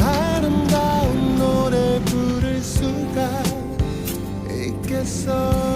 아름다운 노래 부를 수가 있겠어.